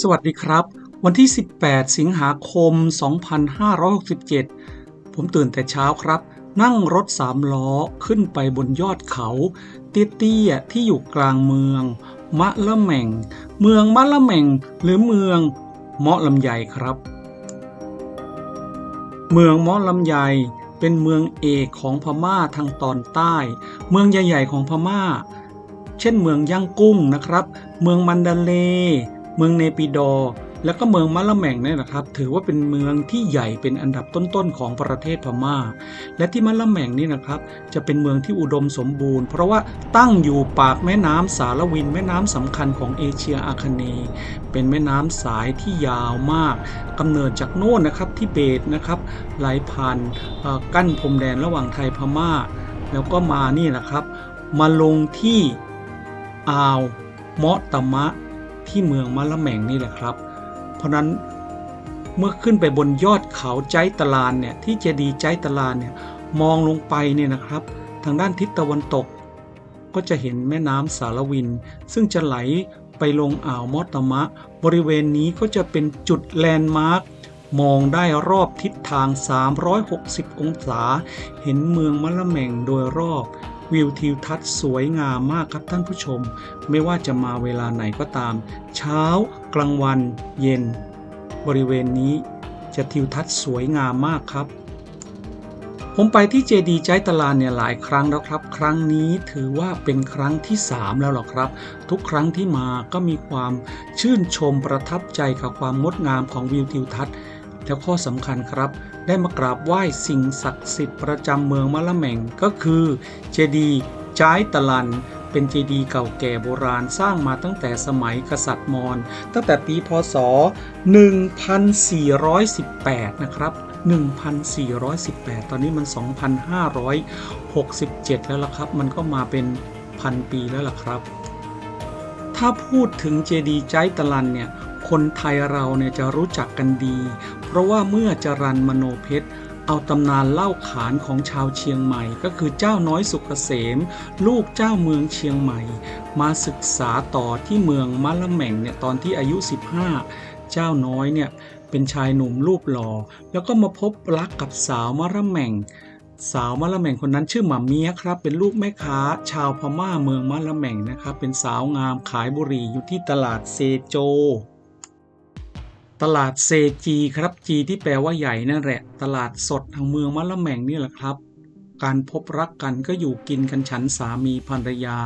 สวัสดีครับ วันที่ 18 สิงหาคม 2567 ผมตื่นแต่เช้าครับ นั่งรถสามล้อขึ้นไปบนยอดเขา เตี้ยๆที่อยู่กลางเมือง มะละแม่ง เมืองมะละแม่ง หรือเมืองเมาะลำไยครับ เมืองเมาะลำไยเป็นเมืองเอกของพม่าทางตอนใต้ เมืองใหญ่ๆของพม่า เช่นเมืองย่างกุ้งนะครับ เมืองมันดาเล เมืองเนปิดอร์แล้วก็เมืองมะละแมงเนี่ยนะครับ ถือว่าเป็นเมืองที่ใหญ่เป็นอันดับต้นๆของประเทศพม่า และที่มะละแมงนี่นะครับ จะเป็นเมืองที่อุดมสมบูรณ์ เพราะว่าตั้งอยู่ปากแม่น้ำสารวิน แม่น้ำสำคัญของเอเชียอาคเนย์เป็นแม่น้ำสายที่ยาวมากกำเนิดจากโน่นนะครับที่เบตนะครับไหลผ่านกั้นพรมแดนระหว่างไทยพม่า แล้วก็มานี่นะครับ มาลงที่อ่าวเมาะตะมะ ที่เมืองมะละแมงนี่แหละครับ เพราะนั้นเมื่อขึ้นไปบนยอดเขาใจตะลานเนี่ยที่เจดีย์ใจตะลานเนี่ยมองลงไปเนี่ยนะครับ ทางด้านทิศตะวันตก ก็จะเห็นแม่น้ำสารวิน ซึ่งจะไหลไปลงอ่าวมอตมะ บริเวณนี้ก็จะเป็นจุดแลนด์มาร์คมองได้รอบทิศทาง 360 องศา เห็นเมืองมะละแมงโดยรอบ วิวทิวทัศน์สวยงามมากครับท่านผู้ชม ไม่ว่าจะมาเวลาไหนก็ตาม เช้ากลางวัน เย็น บริเวณนี้จะทิวทัศน์สวยงามมากครับ ผมไปที่เจดีย์ใจตลานเนี่ยหลายครั้งแล้วครับ ครั้งนี้ถือว่าเป็นครั้งที่ 3 แล้วหรอครับ ทุกครั้งที่มาก็มีความชื่นชมประทับใจกับความงดงามของวิวทิวทัศน์ แล้วข้อสำคัญครับ ได้มากราบไหว้สิ่งศักดิ์สิทธิ์ประจำเมืองมะละแมงก็คือเจดีย์จ้ายตะลัน เป็นเจดีย์เก่าแก่โบราณสร้างมาตั้งแต่สมัยกษัตริย์มอญตั้งแต่ปีพศ 1418 นะครับ 1418 ตอนนี้มัน 2,567 แล้วล่ะครับ มันก็มาเป็นพันปีแล้วล่ะครับ ถ้าพูดถึงเจดีย์ใจตะลันเนี่ยคนไทยเราเนี่ยจะรู้จักกันดี ราะว่าเมื่อจรันมโนเพชรเอาตำนานเล่าขานของชาวเชียงใหม่ ก็คือเจ้าน้อยสุกเกษม ลูกเจ้าเมืองเชียงใหม่ มาศึกษาต่อที่เมืองมะละแม่งเนี่ยตอนที่อายุ 15 เจ้าน้อยเนี่ยเป็นชายหนุ่มรูปหล่อแล้วก็มาพบรักกับสาวมะละแม่งสาวมะละแม่งคนนั้นชื่อหม่าเมียครับ เป็นลูกแม่ค้า ชาวพม่าเมืองมะละแม่งนะครับเป็นสาวงามขายบุหรี่อยู่ที่ตลาดเซโจ ตลาดเซจีครับจีที่แปลว่าใหญ่นั่นแหละ ตลาดสดทางเมืองมะละแม่งนี่แหละครับ การพบรักกันก็อยู่กินกันฉันสามีภรรยา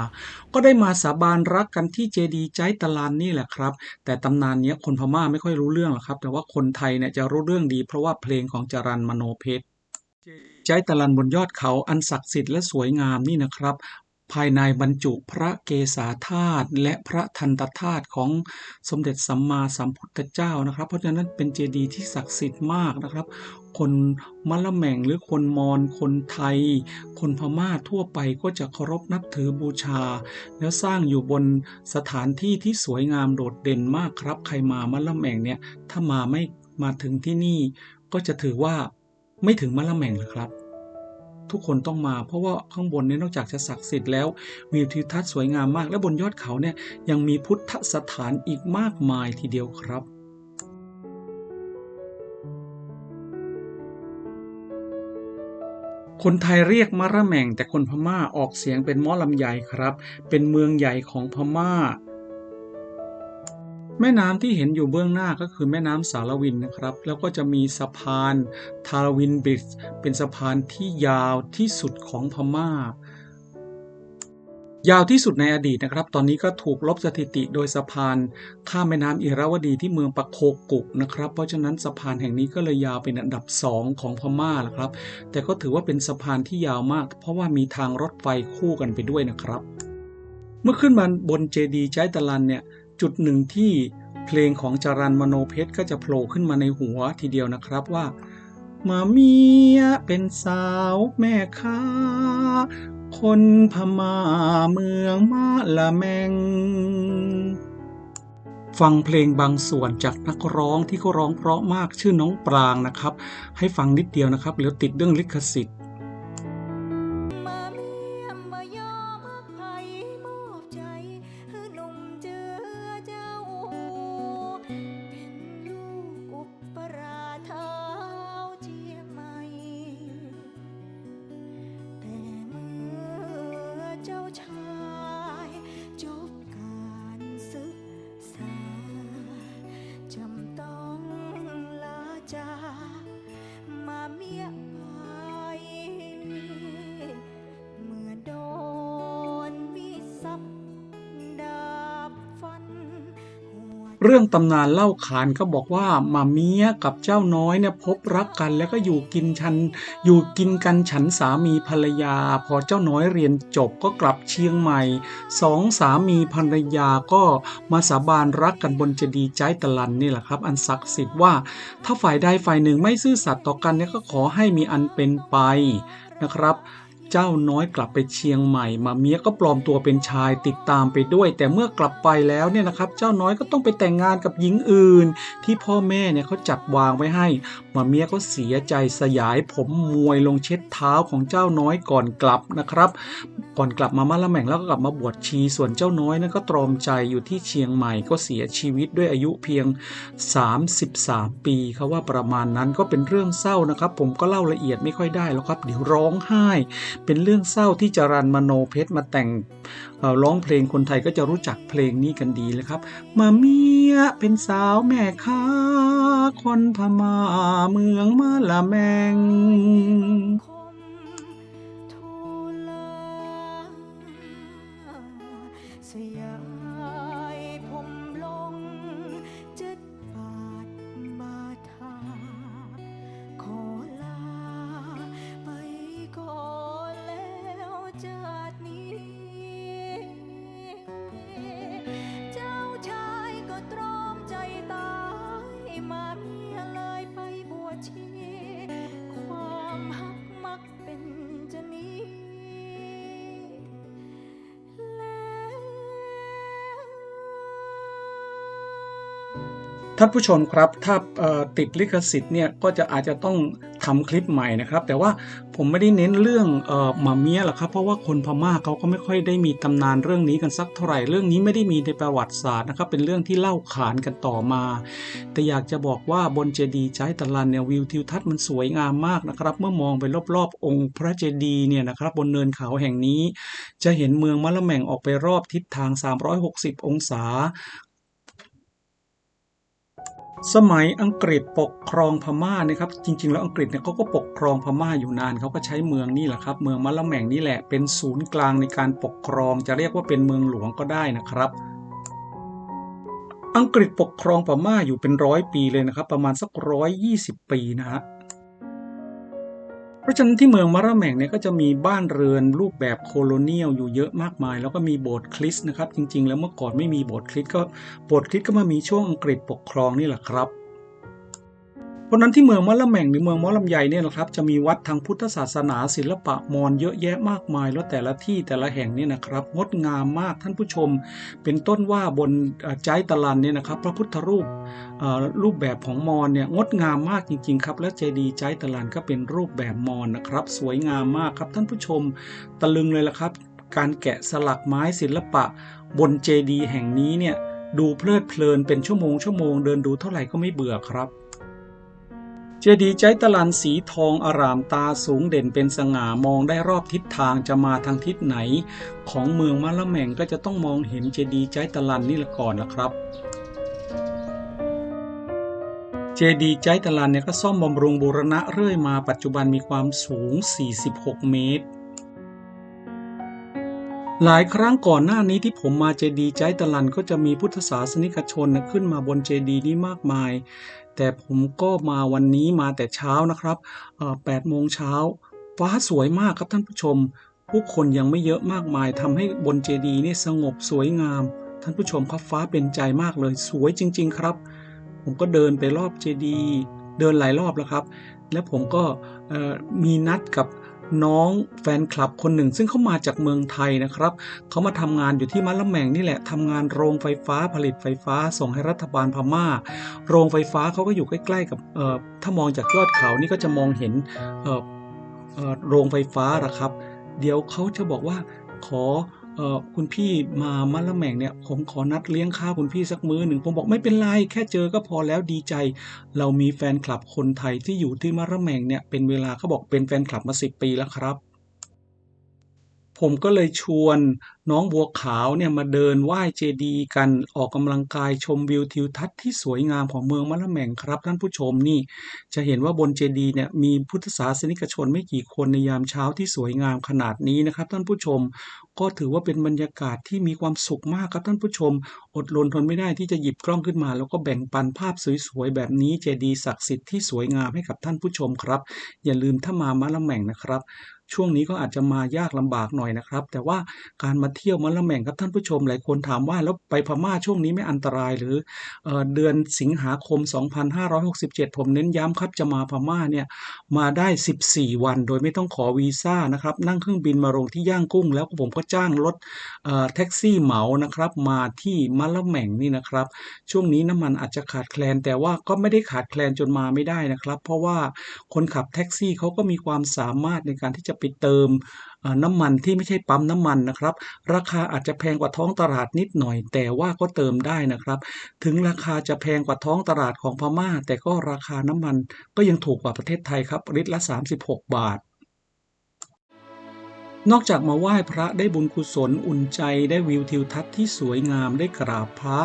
ก็ได้มาสาบานรักกันที่เจดีใจตะลานนี่แหละครับ แต่ตำนานนี้คนพม่าไม่ค่อยรู้เรื่องหรอกครับ แต่ว่าคนไทยเนี่ยจะรู้เรื่องดีเพราะว่าเพลงของจรันมโนเพชรใจตะลันบนยอดเขาอันศักดิ์สิทธิ์และสวยงามนี่นะครับ ภายในบรรจุพระเกศาธาตุและพระทันตธาตุของสมเด็จสัมมาสัมพุทธเจ้านะครับ เพราะฉะนั้นเป็นเจดีย์ที่ศักดิ์สิทธิ์มากนะครับ คนมะละแม่งหรือคนมอญคนไทย คนพม่าทั่วไปก็จะเคารพนับถือบูชา แล้วสร้างอยู่บนสถานที่ที่สวยงามโดดเด่นมากครับ ใครมามะละแม่งเนี่ยถ้ามาไม่มาถึงที่นี่ก็จะถือว่าไม่ถึงมะละแม่งหรอครับ ทุกคนต้องมา เพราะว่าข้างบนเนี่ยนอกจากจะศักดิ์สิทธิ์แล้ววิวทิวทัศน์สวยงามมาก และบนยอดเขาเนี่ยยังมีพุทธสถานอีกมากมายทีเดียวครับคนไทยเรียกมะระแม่งแต่คนพม่าออกเสียงเป็นมอลำใหญ่ครับ เป็นเมืองใหญ่ของพม่า แม่น้ำที่เห็นอยู่เบื้องหน้าก็คือแม่น้ำสารวินนะครับ แล้วก็จะมีสะพานทารวินบริดจ์เป็นสะพานที่ยาวที่สุดของพม่า ยาวที่สุดในอดีตนะครับ ตอนนี้ก็ถูกลบสถิติโดยสะพานข้ามแม่น้ำอิราวดีที่เมืองปะโคกุกนะครับ เพราะฉะนั้นสะพานแห่งนี้ก็เลยยาวเป็นอันดับสองของพม่าแหละครับ แต่ก็ถือว่าเป็นสะพานที่ยาวมาก เพราะว่ามีทางรถไฟคู่กันไปด้วยนะครับ เมื่อขึ้นมาบนเจดีย์ใจตะลันเนี่ย จุดหนึ่งที่เพลงของจารันมโนเพชรก็จะโผล่ขึ้นมาในหัวทีเดียวนะครับว่ามาเมียเป็นสาวแม่ค้า คนพม่าเมืองมาละแมง ฟังเพลงบางส่วนจากนักร้องที่เขาร้องเพราะมากชื่อน้องปรางนะครับ ให้ฟังนิดเดียวนะครับแล้วติดเรื่องลิขสิทธิ์ เรื่องตำนานเล่าขานก็บอกว่ามาเมียกับเจ้าน้อยเนี่ยพบรักกันแล้วก็อยู่กินชันอยู่กินกันฉันสามีภรรยา พอเจ้าน้อยเรียนจบก็กลับเชียงใหม่สองสามีภรรยาก็มาสาบานรักกันบนเจดีย์ใจตะลันนี่แหละครับ อันศักดิ์สิทธิ์ว่า ถ้าฝ่ายใดฝ่ายหนึ่งไม่ซื่อสัตย์ต่อกันเนี่ยก็ขอให้มีอันเป็นไปนะครับ เจ้าน้อยกลับไปเชียงใหม่ มาเมียก็ปลอมตัวเป็นชายติดตามไปด้วย แต่เมื่อกลับไปแล้วเนี่ยนะครับ เจ้าน้อยก็ต้องไปแต่งงานกับหญิงอื่น ที่พ่อแม่เนี่ยเขาจัดวางไว้ให้ มาเมียก็เสียใจสยายผมมวยลงเช็ดเท้าของเจ้าน้อยก่อนกลับนะครับ ก่อนกลับมามาละแม่งแล้วก็กลับมาบวชชี ส่วนเจ้าน้อยนั้นก็ตรอมใจอยู่ที่เชียงใหม่ก็เสียชีวิตด้วยอายุเพียง 33 ปีเขาว่าประมาณนั้นก็เป็นเรื่องเศร้านะครับ ผมก็เล่าละเอียดไม่ค่อยได้แล้วครับเดี๋ยวร้องไห้ เป็นเรื่องเศร้าที่จรันมโนเพชรมาแต่งร้องเพลงคนไทยก็จะรู้จักเพลงนี้กันดีเลยครับ มาเมียเป็นสาวแม่ค้าคนพม่าเมืองมาละแมง สยาย ท่านผู้ชมครับถ้าติดลิขสิทธิ์เนี่ยก็จะอาจจะต้องทำคลิปใหม่นะครับ แต่ว่าผมไม่ได้เน้นเรื่องออหมาเมียหรอกครับเพราะว่าคนพม่าเขาก็ไม่ค่อยได้มีตำนานเรื่องนี้กันสักเท่าไหร่เรื่องนี้ไม่ได้มีในประวัติศาสตร์นะครับเป็นเรื่องที่เล่าขานกันต่อมา แต่อยากจะบอกว่าบนเจดีย์ใจตะลันเนี่ยวิวทิวทัศน์มันสวยงามมากนะครับ เมื่อมองไปรอบๆ องค์พระเจดีย์เนี่ยนะครับบนเนินเขาแห่งนี้ จะเห็นเมืองมะละแม่งออกไปรอบทิศทาง 360 องศา สมัยอังกฤษปกครองพม่านะครับ จริง ๆ แล้วอังกฤษเนี่ยเขาก็ปกครองพม่าอยู่นานเขาก็ใช้เมืองนี่แหละครับ เมืองมะละแม่งนี่แหละเป็นศูนย์กลางในการปกครองจะเรียกว่าเป็นเมืองหลวงก็ได้นะครับ อังกฤษปกครองพม่าอยู่เป็นร้อยปีเลยนะครับ ประมาณสักร้อยยี่สิบปีนะฮะ ราะฉะนั้นที่เมืองมะระแมงเนี่ยก็จะมีบ้านเรือนรูปแบบโคโลเนียลอยู่เยอะมากมาย แล้วก็มีโบสถ์คริสต์นะครับ จริง ๆ แล้วเมื่อก่อนไม่มีโบสถ์คริสต์ก็โบสถ์คริสต์ก็มามีช่วงอังกฤษปกครองนี่แหละครับ เพราะนั้นที่เมืองมะละแม่งหรือเมืองมะลำไยเนี่ยนะครับจะมีวัดทางพุทธศาสนาศิลปะมอญเยอะแยะมากมาย แล้วแต่ละที่แต่ละแห่งเนี่ยนะครับงดงามมากท่านผู้ชม เป็นต้นว่าบนใจตะลันเนี่ยนะครับพระพุทธรูปรูปแบบของมอญเนี่ยงดงามมากจริงๆครับและเจดีย์ใจตะลันก็เป็นรูปแบบมอญนะครับ สวยงามมากครับท่านผู้ชมตะลึงเลยละครับ การแกะสลักไม้ศิลปะ บนเจดีย์แห่งนี้เนี่ยดูเพลิดเพลินเป็นชั่วโมงชั่วโมงเดินดูเท่าไหร่ก็ไม่เบื่อครับ เจดีย์ใจตะลันสีทองอารามตาสูงเด่นเป็นสง่ามองได้รอบทิศทางจะมาทางทิศไหน ของเมืองมะละแมงก็จะต้องมองเห็นเจดีย์ใจตะลันนี่ละก่อนนะครับเจดีย์ใจตะลันเนี่ยก็ซ่อมบำรุงบูรณะเรื่อยมาปัจจุบันมีความสูง 46 เมตร หลายครั้งก่อนหน้านี้ที่ผมมาเจดีย์ใจตะลันก็จะมีพุทธศาสนิกชนขึ้นมาบนเจดีย์นี้มากมาย แต่ผมก็มาวันนี้มาแต่เช้านะครับ8โมงเช้า ฟ้าสวยมากครับท่านผู้ชม ผู้คนยังไม่เยอะมากมายทำให้บนเจดีย์นี่สงบสวยงาม ท่านผู้ชมครับฟ้าเป็นใจมากเลยสวยจริง ๆ ครับ ผมก็เดินไปรอบเจดีย์เดินหลายรอบแล้วครับ และผมก็มีนัดกับ น้องแฟนคลับคนหนึ่ง ซึ่งเขามาจากเมืองไทยนะครับ เขามาทำงานอยู่ที่มะละแมงนี่แหละทำงานโรงไฟฟ้าผลิตไฟฟ้า ส่งให้รัฐบาลพม่า โรงไฟฟ้าเขาก็อยู่ใกล้ ๆ กับเอ่อถ้ามองจากยอดเขานี่ก็จะมองเห็นเอ่อโรงไฟฟ้านะครับ เดี๋ยวเขาจะบอกว่าขอ เออคุณพี่มามาละแมงเนี่ยผมขอนัดเลี้ยงข้าวคุณพี่สักมื้อหนึ่งผมบอกไม่เป็นไรแค่เจอก็พอแล้วดีใจ เรามีแฟนคลับคนไทยที่อยู่ที่มาละแมงเนี่ยเป็นเวลาเขาบอกเป็นแฟนคลับมาสิบปีแล้วครับ ผมก็เลยชวนน้องบัวขาวเนี่ยมาเดินไหว้เจดีย์กันออกกำลังกายชมวิวทิวทัศน์ที่สวยงามของเมืองมะละแมงครับ ท่านผู้ชมนี่จะเห็นว่าบนเจดีย์เนี่ยมีพุทธศาสนิกชนไม่กี่คนในยามเช้าที่สวยงามขนาดนี้นะครับ ท่านผู้ชม ก็ถือว่าเป็นบรรยากาศที่มีความสุขมากครับท่านผู้ชม อดรนทนไม่ได้ที่จะหยิบกล้องขึ้นมา แล้วก็แบ่งปันภาพสวยๆแบบนี้เจดีย์ศักดิ์สิทธิ์ที่สวยงามให้กับท่านผู้ชมครับ อย่าลืมถ้ามามะละแมงนะครับ ช่วงนี้ก็อาจจะมายากลำบากหน่อยนะครับ แต่ว่าการมาเที่ยวมะละแม่งครับท่านผู้ชมหลายคนถามว่าแล้วไปพม่าช่วงนี้ไม่อันตรายหรือเออเดือนสิงหาคม 2567 ผมเน้นย้ำครับจะมาพม่าเนี่ยมาได้ 14 วัน โดยไม่ต้องขอวีซ่านะครับ นั่งเครื่องบินมาลงที่ย่างกุ้ง แล้วผมก็จ้างรถแท็กซี่เหมานะครับมาที่มะละแม่งนี่นะครับ ช่วงนี้น้ำมันอาจจะขาดแคลน แต่ว่าก็ไม่ได้ขาดแคลนจนมาไม่ได้นะครับ เพราะว่าคนขับแท็กซี่เขาก็มีความสามารถในการที่จะไปเติมน้ำมันที่ไม่ใช่ปั๊มน้ำมันนะครับ ราคาอาจจะแพงกว่าท้องตลาดนิดหน่อย แต่ว่าก็เติมได้นะครับ ถึงราคาจะแพงกว่าท้องตลาดของพม่า แต่ก็ราคาน้ำมันก็ยังถูกกว่าประเทศไทยครับลิตรละ 36 บาท นอกจากมาไหว้พระได้บุญกุศลอุ่นใจได้วิวทิวทัศน์ที่สวยงามได้กราบพระ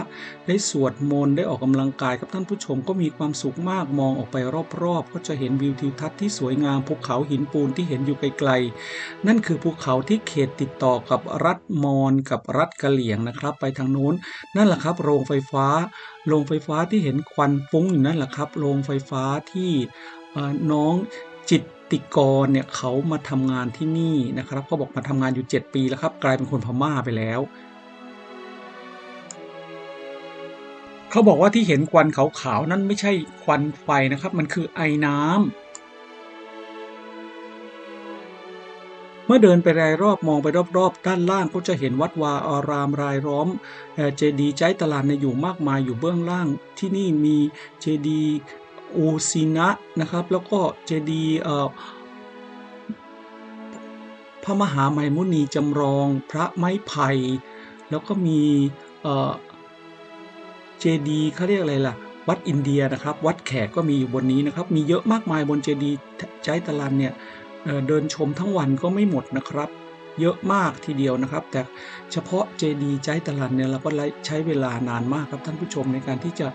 ได้สวดมนต์ได้ออกกำลังกายกับท่านผู้ชมก็มีความสุขมากมองออกไปรอบๆ ก็จะเห็นวิวทิวทัศน์ที่สวยงามภูเขาหินปูนที่เห็นอยู่ไกลๆ นั่นคือภูเขาที่เขตติดต่อกับรัฐมอญกับรัฐกะเหลี่ยงนะครับ ไปทางโน้นนั่นแหละครับโรงไฟฟ้า โรงไฟฟ้าที่เห็นควันฟุ้งอยู่นั่นแหละครับโรงไฟฟ้าที่น้อง จิตติกรเนี่ยเขามาทำงานที่นี่นะครับเขาบอกมาทำงานอยู่ 7 ปีแล้วครับ กลายเป็นคนพม่าไปแล้วเขาบอกว่าที่เห็นควันขาวๆนั่นไม่ใช่ควันไฟนะครับ มันคือไอน้ำเมื่อเดินไปรายรอบมองไปรอบๆ ด้านล่างก็จะเห็นวัดวาอารามรายล้อมเอ่อเจดีย์ใจตลาดในอยู่มากมายอยู่เบื้องล่างที่นี่มีเจดีย์ อูซินะนะครับ แล้วก็เจดีย์พระมหาไมมุนีจำลองพระไม้ไผ่แล้วก็มีเจดีย์เขาเรียกอะไรล่ะ วัดอินเดียนะครับ วัดแขกก็มีอยู่บนนี้นะครับ มีเยอะมากมายบนเจดีย์ใจตลาดเนี่ยเเดินชมทั้งวันก็ไม่หมดนะครับ เยอะมากทีเดียวนะครับ แต่เฉพาะเจดีย์ใจตลาดเนี่ยเราก็ใช้เวลานานมากครับท่านผู้ชมในการที่จะ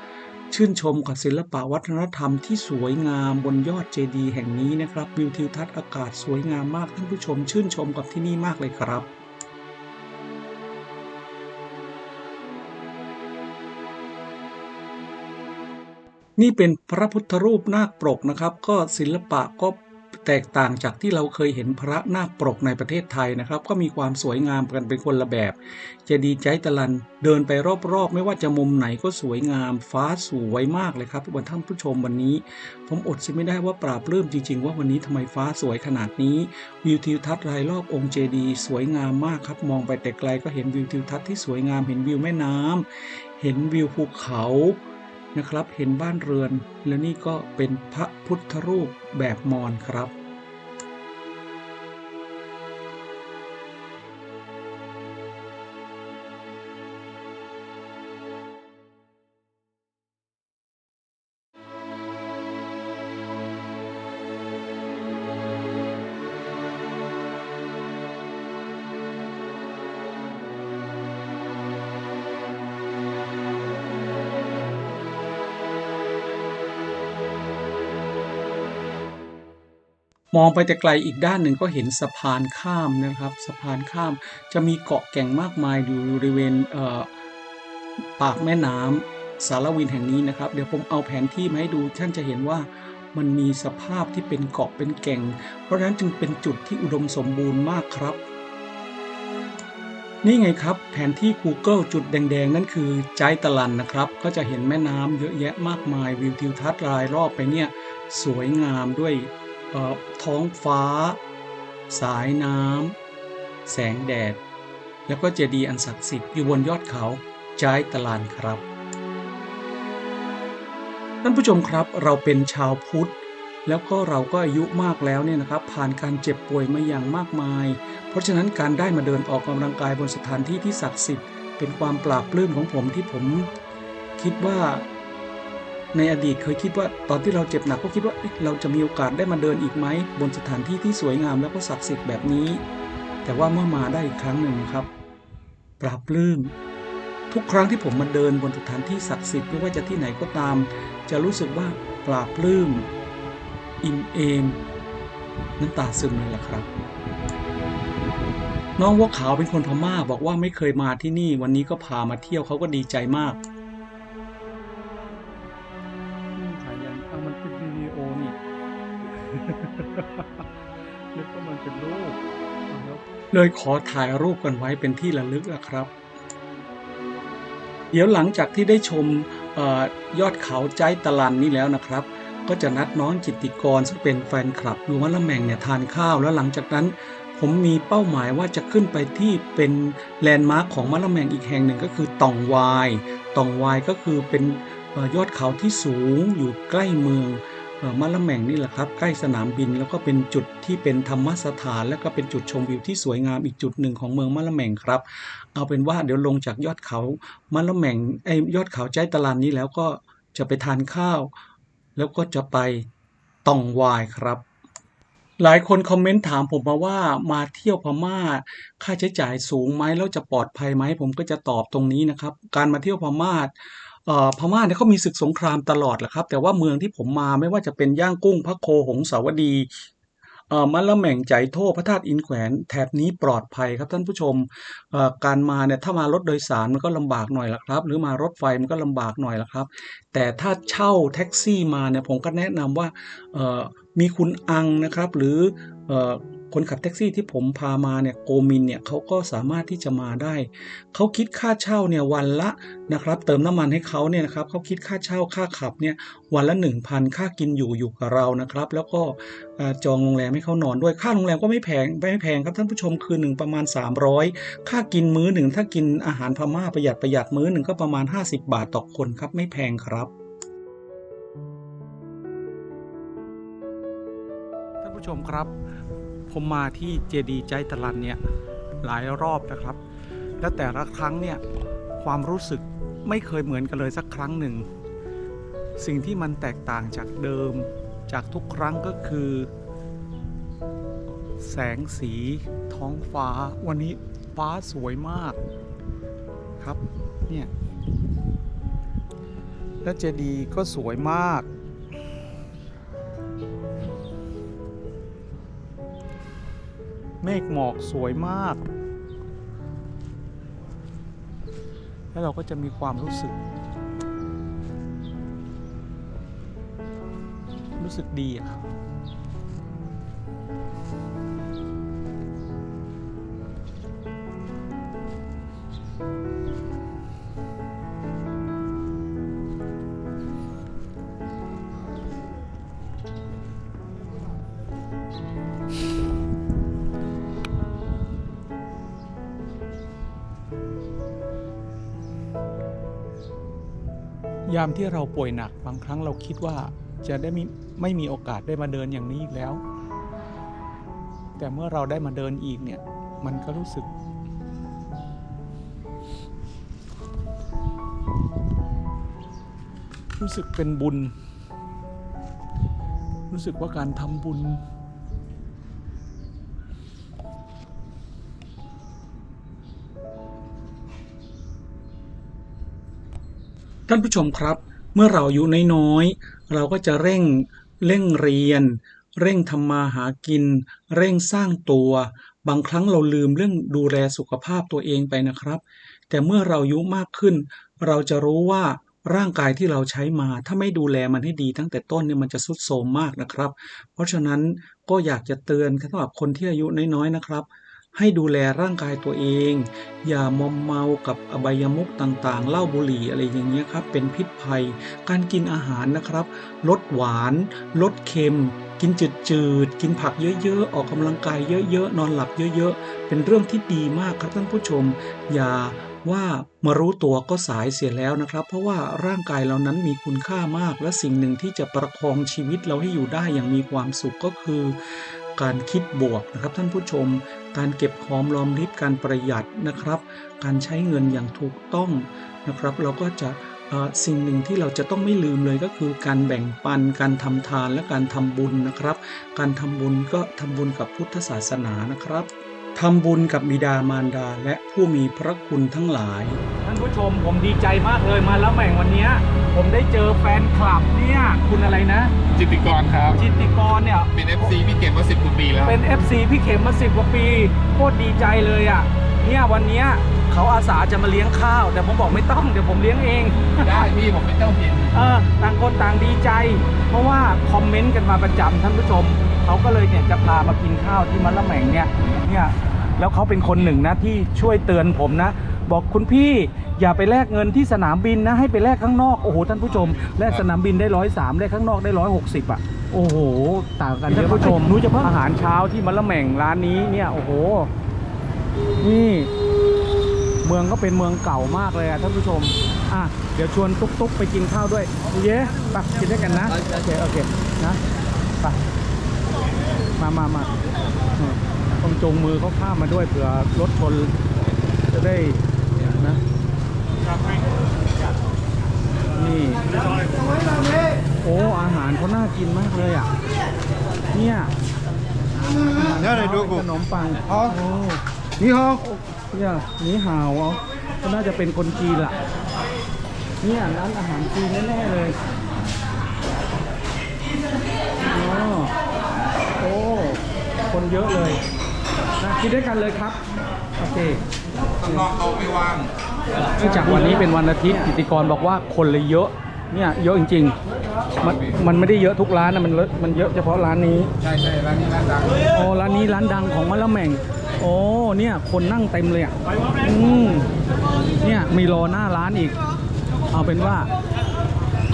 ชื่นชมกับศิลปะวัฒนธรรมที่สวยงามบนยอดเจดีย์แห่งนี้นะครับวิวทิวทัศน์อากาศสวยงามมากท่านผู้ชม ชื่นชมกับที่นี่มากเลยครับนี่เป็นพระพุทธรูปนาคปรกนะครับ ก็ศิลปะก็ แตกต่างจากที่เราเคยเห็นพระนาคปรกในประเทศไทยนะครับ ก็มีความสวยงามกันเป็นคนละแบบเจดีย์ใจตะลันเดินไปรอบๆ ไม่ว่าจะมุมไหนก็สวยงาม ฟ้าสวยมากเลยครับวันท่านผู้ชมวันนี้ ผมอดสิไม่ได้ว่าปราบเริ่มจริง ๆ ว่าวันนี้ทำไมฟ้าสวยขนาดนี้ วิวทิวทัศน์รายรอบองค์เจดีย์สวยงามมากครับ มองไปแต่ไกลก็เห็นวิวทิวทัศน์ที่สวยงามเห็นวิวแม่น้ำเห็นวิวภูเขานะครับเห็นบ้านเรือน และนี่ก็เป็นพระพุทธรูปแบบมอญครับ มองไปแต่ไกลอีกด้านหนึ่งก็เห็นสะพานข้ามนะครับ สะพานข้ามจะมีเกาะแก่งมากมายอยู่บริเวณเปากแม่น้ำสารวินแห่งนี้นะครับ เดี๋ยวผมเอาแผนที่มาให้ดูท่านจะเห็นว่ามันมีสภาพที่เป็นเกาะเป็นแก่ง เพราะฉะนั้นจึงเป็นจุดที่อุดมสมบูรณ์มากครับ นี่ไงครับแผนที่ Google จุดแดงๆ นั่นคือใจตะลันนะครับ ก็จะเห็นแม่น้ำเยอะแยะมากมายวิวทิวทัศน์รายรอบไปเนี่ยสวยงามด้วย ท้องฟ้า สายน้ำ แสงแดด แล้วก็เจดีย์อันศักดิ์สิทธิ์อยู่บนยอดเขาจ้ายตะลานครับท่านผู้ชมครับเราเป็นชาวพุทธ แล้วก็เราก็อายุมากแล้วเนี่ยนะครับ ผ่านการเจ็บป่วยมาอย่างมากมาย เพราะฉะนั้นการได้มาเดินออกกำลังกายบนสถานที่ที่ศักดิ์สิทธิ์เป็นความปราบปลื้มของผมที่ผม คิดว่า ในอดีตเคยคิดว่าตอนที่เราเจ็บหนักก็คิดว่าเเราจะมีโอกาสได้มาเดินอีกไหม บนสถานที่ที่สวยงามแล้วก็ศักดิ์สิทธิ์แบบนี้ แต่ว่าเมื่อมาได้อีกครั้งหนึ่งครับ ปราบปลื้มทุกครั้งที่ผมมาเดินบนสถานที่ศักดิ์สิทธิ์ไม่ว่าจะที่ไหนก็ตาม จะรู้สึกว่าปราบปลื้มอิ่มเอมน้ำตาซึมเลยล่ะครับ น้องวัวขาวเป็นคนพม่าบอกว่าไม่เคยมาที่นี่ วันนี้ก็พามาเที่ยวเขาก็ดีใจมาก เลยขอถ่ายรูปกันไว้เป็นที่ระลึกนะครับ เดี๋ยวหลังจากที่ได้ชมออยอดเขาใจตะลันนี่แล้วนะครับ ก็จะนัดน้องจิตติกรซึ่งเป็นแฟนคลับอยู่วัดละแมงเนี่ยทานข้าวแล้วหลังจากนั้น ผมมีเป้าหมายว่าจะขึ้นไปที่เป็นแลนด์มาร์คของมะละแมงอีกแห่งหนึ่งก็คือตองวายตองวายก็คือเป็นอยอดเขาที่สูงอยู่ใกล้เมือง มะละแมงนี่แหละครับใกล้สนามบินแล้วก็เป็นจุดที่เป็นธรรมสถาน แล้วก็เป็นจุดชมวิวที่สวยงามอีกจุดหนึ่งของเมืองมะละแมงครับ เอาเป็นว่าเดี๋ยวลงจากยอดเขามะละแมงไอยอดเขาใจตะลานนี้แล้วก็จะไปทานข้าว แล้วก็จะไปตองวายครับหลายคนคอมเมนต์ถามผมมาว่ามาเที่ยวพม่า ค่าใช้จ่ายสูงไหมแล้วจะปลอดภัยไหมผมก็จะตอบตรงนี้นะครับ การมาเที่ยวพม่าเอ่อ พม่าเนี่ยเขามีศึกสงครามตลอดแหละครับ แต่ว่าเมืองที่ผมมาไม่ว่าจะเป็นย่างกุ้งพระโคหงสาวดีมะละแม่งใจโทพระธาตุอินแขวนแถบนี้ปลอดภัยครับท่านผู้ชมการมาเนี่ยถ้ามารถโดยสารมันก็ลำบากหน่อยละครับ หรือมารถไฟมันก็ลำบากหน่อยละครับ แต่ถ้าเช่าแท็กซี่มาเนี่ยผมก็แนะนำว่ามีคุณอังนะครับ หรืออ คนขับแท็กซี่ที่ผมพามาเนี่ยโกมินเนี่ยเขาก็สามารถที่จะมาได้ เขาคิดค่าเช่าเนี่ยวันละนะครับ เติมน้ำมันให้เขาเนี่ยนะครับเขาคิดค่าเช่าค่าขับเนี่ยวันละ 1,000 ค่ากินอยู่อยู่กับเรานะครับ แล้วก็จองโรงแรมให้เขานอนด้วยค่าโรงแรมก็ไม่แพงไม่แพงครับท่านผู้ชมคืนหนึ่งประมาณ 300 ค่ากินมื้อหนึ่งถ้ากินอาหารพม่าประหยัดประหยัดมื้อหนึ่งก็ประมาณ 50 บาทต่อคนครับไม่แพงครับท่านผู้ชมครับ ผมมาที่เจดีย์ใจตะลันเนี่ยหลายรอบนะครับ และแต่ละครั้งเนี่ยความรู้สึกไม่เคยเหมือนกันเลยสักครั้งหนึ่ง สิ่งที่มันแตกต่างจากเดิมจากทุกครั้งก็คือ แสงสีท้องฟ้าวันนี้ฟ้าสวยมากครับเนี่ยและเจดีย์ก็สวยมาก เมฆหมอกสวยมาก แล้วเราก็จะมีความรู้สึก รู้สึกดีอะครับ ยามที่เราป่วยหนักบางครั้งเราคิดว่าจะได้ไม่ไม่มีโอกาสได้มาเดินอย่างนี้อีกแล้ว แต่เมื่อเราได้มาเดินอีกเนี่ย มันก็รู้สึก รู้สึกเป็นบุญ รู้สึกว่าการทำบุญ ท่านผู้ชมครับ เมื่อเราอายุน้อยๆเราก็จะเร่งเร่งเรียน เร่งทำมาหากิน เร่งสร้างตัว บางครั้งเราลืมเรื่องดูแลสุขภาพตัวเองไปนะครับ แต่เมื่อเราอายุมากขึ้น เราจะรู้ว่าร่างกายที่เราใช้มาถ้าไม่ดูแลมันให้ดีตั้งแต่ต้นเนี่ยมันจะทรุดโทรมมากนะครับ เพราะฉะนั้นก็อยากจะเตือนสำหรับคนที่อายุน้อยๆนะครับ ให้ดูแลร่างกายตัวเอง อย่ามอมเมากับอบายมุขต่างๆเหล้าบุหรี่อะไรอย่างเงี้ยครับ เป็นพิษภัย การกินอาหารนะครับ ลดหวาน ลดเค็ม กินจืดๆ กินผักเยอะๆ ออกกำลังกายเยอะๆ นอนหลับเยอะๆ เป็นเรื่องที่ดีมากครับท่านผู้ชม อย่าว่ามารู้ตัวก็สายเสียแล้วนะครับ เพราะว่าร่างกายเรานั้นมีคุณค่ามาก และสิ่งหนึ่งที่จะประคองชีวิตเราให้อยู่ได้อย่างมีความสุขก็คือ การคิดบวกนะครับ ท่านผู้ชม การเก็บหอมรอมริบการประหยัดนะครับ การใช้เงินอย่างถูกต้องนะครับ เราก็จะสิ่งหนึ่งที่เราจะต้องไม่ลืมเลยก็คือการแบ่งปัน การทำทานและการทำบุญนะครับ การทำบุญก็ทำบุญกับพุทธศาสนานะครับทำบุญกับบิดามารดาและผู้มีพระคุณทั้งหลาย ท่านผู้ชมผมดีใจมากเลยมาแล้วแม่งวันเนี้ย ผมได้เจอแฟนคลับเนี่ยคุณอะไรนะ จิตติกรครับ จิตติกรเนี่ยเป็น FC พี่เก่งมาสิบกว่าปีแล้ว เป็น FC พี่เข็มมาสิบกว่าปีโคตรดีใจเลยอะเนี่ยวันเนี้ยเขาอาสาจะมาเลี้ยงข้าว แต่ผมบอกไม่ต้องเดี๋ยวผมเลี้ยงเอง ได้พี่ผมเป็นเจ้าถิ่นเออต่างคนต่างดีใจ เพราะว่าคอมเมนต์กันมาประจำท่านผู้ชม เขาก็เลยเนี่ยจะพามากินข้าวที่มันละแหม่งเนี่ยเนี่ย แล้วเขาเป็นคนหนึ่งนะที่ช่วยเตือนผมนะ บอกคุณพี่อย่าไปแลกเงินที่สนามบินนะ ให้ไปแลกข้างนอกโอ้โหท่านผู้ชมแลกสนามบินได้ร้อยสามแลกข้างนอกได้ร้อยหกสิบอะโอ้โหต่างกันท่านผู้ชมรู้จะอาหารเช้าที่มันละแหม่งร้านนี้เนี่ยโอ้โหนี่เมืองก็เป็นเมืองเก่ามากเลยอะท่านผู้ชม อะ เดี๋ยวชวนตุ๊กตุ๊กไปกินข้าวด้วยเย้ไปกินด้วยกันนะ โอเค โอเค นะ ไป มามามาอืม ต้องจงมือเขาข้ามมาด้วยเผื่อรถชนจะได้นะนี่โอ้อาหารเขาน่ากินมากเลยอะเนี่ยเนี่ยเลยดูกูขนมปังอ๋อโอ้นี่ฮะเนี่ยหนีห่าวเอาก็น่าจะเป็นคนจีนล่ะเนี่ยร้านอาหารจีนแน่ๆเลยอ๋อโอ้ คนเยอะเลยนะ กินด้วยกันเลยครับ โอเคข้างนอกเขาไม่ว่างเนื่องจากวันนี้เป็นวันอาทิตย์กิติกรบอกว่าคนเลยเยอะ เนี่ยเยอะจริงๆ มันมันไม่ได้เยอะทุกร้านนะมันเลอะมันเยอะเฉพาะร้านนี้ ใช่ใช่ร้านนี้ร้านดังโอ้ร้านนี้ร้านดังของมะละแม่ง โอ้เนี่ยคนนั่งเต็มเลยอะอืมเนี่ยมีรอหน้าร้านอีก เอาเป็นว่า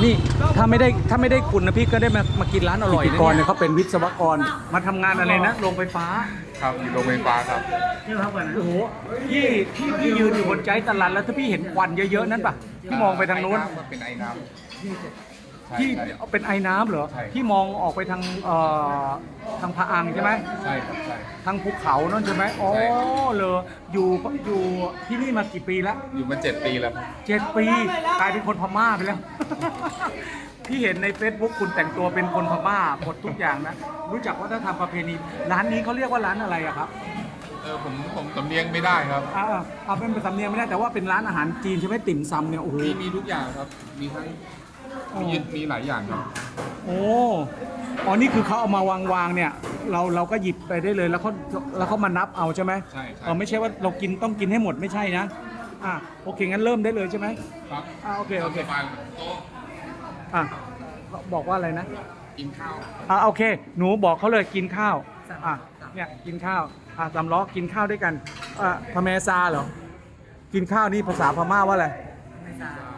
นี่ถ้าไม่ได้ถ้าไม่ได้คุณนะพี่ก็ได้มามากินร้านอร่อยกรเนี่ยเขาเป็นวิศวกรมาทำงานอะไรนะโรงไฟฟ้า ครับอยู่โรงไฟฟ้าครับโอ้โหพี่พี่พี่ยืนอยู่บนใจตลาดแล้วถ้าพี่เห็นควันเยอะๆ นั้นปะพี่มองไปทางนู้นมันเป็นไอ้น้ำใช่พี่ใช่ เอาเป็นไอ้น้ำเหรอ ใช่ พี่มองออกไปทางเอ่อทางพะอังใช่ไหม ใช่ครับใช่ ทางภูเขานั่นใช่ไหมอ๋อใช่เลยอยู่อยู่ที่นี่มากี่ปีแล้วอยู่มาเจ็ดปีแล้วครับ เจ็ดปี กลายเป็นคนพม่าไปแล้ว พี่เห็นใน Facebook คุณแต่งตัวเป็นคนพม่าหมดทุกอย่างนะ รู้จักวัฒนธรรมประเพณี ร้านนี้เขาเรียกว่าร้านอะไรอะครับเออผมผมสำเนียงไม่ได้ครับ อ่าเอาเป็นสำเนียงไม่ได้แต่ว่าเป็นร้านอาหารจีนใช่ไหมติ่มซำเนี่ยโอ้โห มีมีทุกอย่างครับ มีทั้งมีมีหลายอย่างครับ โอ้อ๋อนี่คือเขาเอามาวางวางๆเนี่ย เราเราก็หยิบไปได้เลยแล้วเขาแล้วเขามานับเอาใช่ไหมใช่ใช่เออไม่ใช่ว่าเรากินต้องกินให้หมดไม่ใช่นะ อะโอเคงั้นเริ่มได้เลยใช่ไหมครับ อ่าโอเคโอเคสบายโต๊ะ อะบอกว่าอะไรนะ กินข้าว อ่าโอเค หนูบอกเขาเลยกินข้าว อะเนี่ยกินข้าว อะสามล้อกินข้าวด้วยกัน อะพะเมซาเหรอ กินข้าวนี่ภาษาพม่าว่าอะไร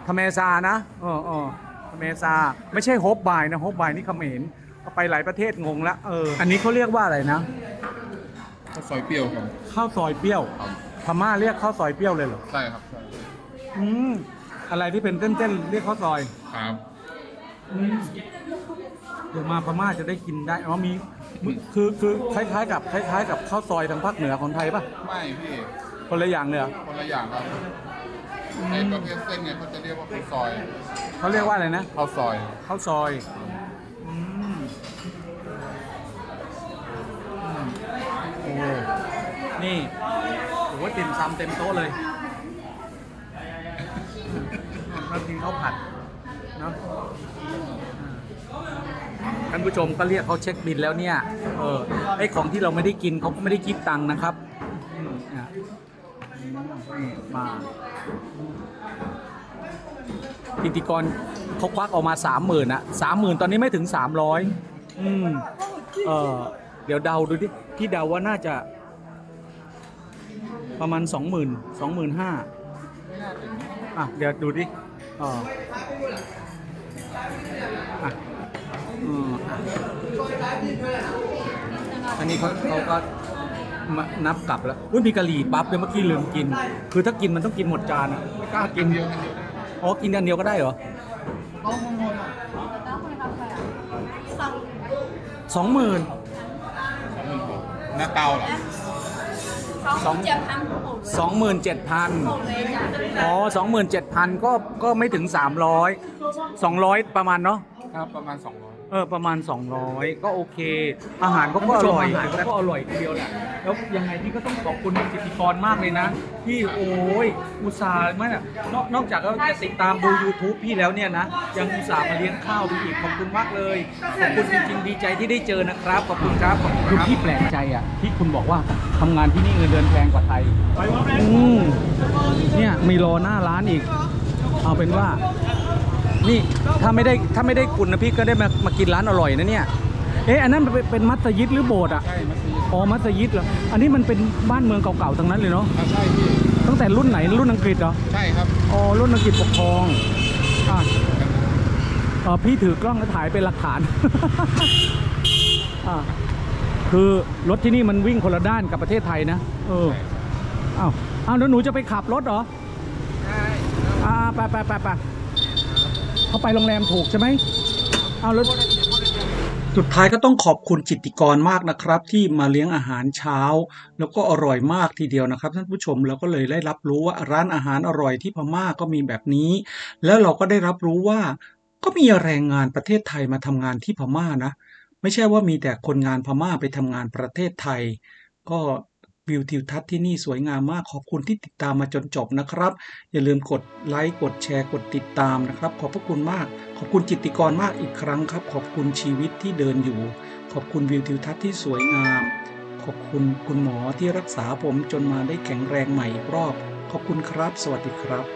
พะเมซานะเออเออพะเมซา ไม่ใช่โฮปบายนะโฮปบายนี่เขมรเอาไปหลายประเทศงงละ เออ อันนี้เขาเรียกว่าอะไรนะ ข้าวซอยเปรี้ยวครับ ข้าวซอยเปรี้ยวครับพม่าเรียกข้าวซอยเปรี้ยวเลยเหรอ ใช่ครับใช่อืม อะไรที่เป็นเส้นๆเรียกข้าวซอย ครับ อืมเดี๋ยวมาพม่าจะได้กินได้อ๋อมีคือคือคล้ายๆ กับคล้ายๆ กับข้าวซอยทางภาคเหนือของไทยป่ะไม่พี่ คนละอย่างเลยเหรอคนละอย่างครับในประเภทเส้นเนี่ยเขาจะเรียกว่าข้าวซอยเขาเรียกว่าอะไรนะข้าวซอย ข้าวซอยอืมอืมโอ้นี่โอ้โหติ่มซำเต็มโต๊ะเลยมากินข้าวผัดเนาะ ท่านผู้ชมก็เรียกเขาเช็คบินแล้วเนี่ย เออไอของที่เราไม่ได้กินเขาก็ไม่ได้คิดตังค์นะครับมเนี่มาพิธีกรเขาควักออกมาสามหมื่นอะสามหมื่นตอนนี้ไม่ถึงสามร้อยอืมเออเดี๋ยวเดาดูดิพี่เดาว่าน่าจะ ประมาณสองหมื่นสองหมื่นห้าอะเดี๋ยวดูดิอ๋ออะ อืมอะอันนี้เขาเขาก็มานับกลับแล้วอุ้ยมีกะหรี่ปั๊บเลยเมื่อกี้ลืมกิน คือถ้ากินมันต้องกินหมดจานอะไม่กล้ากินเดียวกันเดียวได้อ๋อกินอันเดียวก็ได้เหรอสองหมื่นหน้าเตาเหรอสองสองหมื่นเจ็ดพันอ๋อสองหมื่นเจ็ดพันก็ก็ไม่ถึงสามร้อยสองร้อยประมาณเนาะครับประมาณ200 เออประมาณ 200 ก็โอเค อาหารเขาก็อร่อยอาหารเขาก็อร่อยทีเดียวแหละแล้วยังไงพี่ก็ต้องขอบคุณจิตรกรมากเลยนะที่โอ้ยอุตส่าห์ไม่น่ะนอกนอกจากเราจะติดตามดู YouTube พี่แล้วเนี่ยนะยังอุตส่าห์มาเลี้ยงข้าวพี่อีกขอบคุณมากเลยขอบคุณจริงๆดีใจที่ได้เจอนะครับขอบคุณครับคือพี่แปลกใจอะที่คุณบอกว่าทำงานที่นี่เงินเดือนแพงกว่าไทยอืมเนี่ยมีรอหน้าร้านอีก เอาเป็นว่า นี่ถ้าไม่ได้ถ้าไม่ได้คุณนะพี่ก็ได้มามากินร้านอร่อยนะเนี่ย เอ๊ะอันนั้นเป็นเป็นมัสยิดหรือโบสถ์อะใช่มัสยิดอ๋อมัสยิดเหรออันนี้มันเป็นบ้านเมืองเก่าๆทั้งนั้นเลยเนาะอ่าใช่พี่ตั้งแต่รุ่นไหนรุ่นอังกฤษเหรอใช่ครับอ๋อรุ่นอังกฤษปกครองอะเออพี่ถือกล้องแล้วถ่ายเป็นหลักฐาน อะคือรถที่นี่มันวิ่งคนละด้านกับประเทศไทยนะเอออ้าวอ้าวแล้วหนูจะไปขับรถเหรอใช่อ่าไปไปไปไป เขาไปโรงแรมถูกใช่ไหมเอาแล้วสุดท้ายก็ต้องขอบคุณจิตติกรมากนะครับ ที่มาเลี้ยงอาหารเช้า แล้วก็อร่อยมากทีเดียวนะครับท่านผู้ชมแล้วก็เลยได้รับรู้ว่าร้านอาหารอร่อยที่พม่าก็มีแบบนี้ แล้วเราก็ได้รับรู้ว่า ก็มีแรงงานประเทศไทยมาทำงานที่พม่านะ ไม่ใช่ว่ามีแต่คนงานพม่าไปทำงานประเทศไทย ก็ วิวทิวทัศน์ที่นี่สวยงามมากขอบคุณที่ติดตามมาจนจบนะครับ อย่าลืมกดไลค์กดแชร์กดติดตามนะครับ ขอบพระคุณมาก ขอบคุณจิตติกรมากอีกครั้งครับ ขอบคุณชีวิตที่เดินอยู่ ขอบคุณวิวทิวทัศน์ที่สวยงาม ขอบคุณคุณหมอที่รักษาผมจนมาได้แข็งแรงใหม่อีกรอบ ขอบคุณครับ สวัสดีครับ